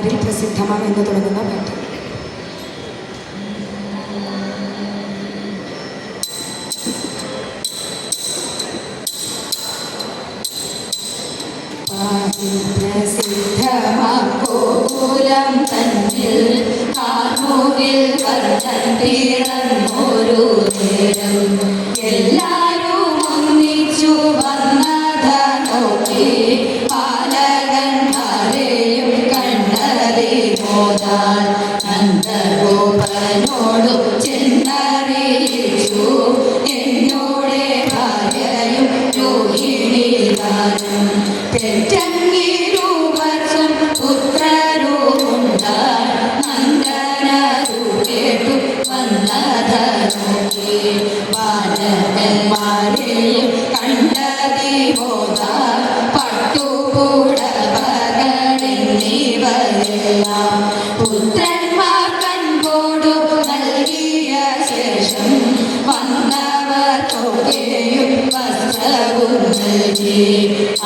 അതിൽ പ്രസിദ്ധമാണ് എന്ന് തുടങ്ങുന്ന പാട്ട്. പ്രസിദ്ധമാക്കോലം തന്നിൽ കാർമുകിൽ വർദ്ധൻ പിറന്നൊരു നേരം. എല്ലാരും നന്ദഗോപനോടു ചെന്നറിയിച്ചു എന്നോടെ ഭാര്യയും രോഹിണിതാനും പെറ്റങ്ങിരുവർഷം പുത്രരുണ്ടാൻ നന്ദനരു കേട്ടു വന്നത നോക്കി ബാലകന്മാരെയും കണ്ടതി മോതാൻ പട്ടുകൂടവകളിവരെല്ലാം നൽകി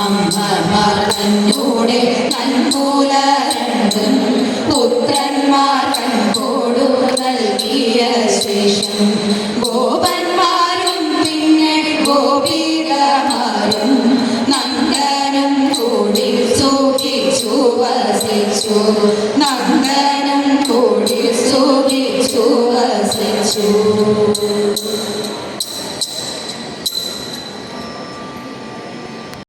അമ്മമാർ തന്നോടെ കൺകൂല രണ്ടും പുത്രന്മാർ കൺപോടു നൽകിയ ശേഷം ഗോപന്മാരും പിന്നെ ഗോപീരമാരും നന്ദനം കൂടി സൂക്ഷിച്ചു വസിച്ചു നന്ദനം കൂടി സൂക്ഷിച്ചു വസിച്ചു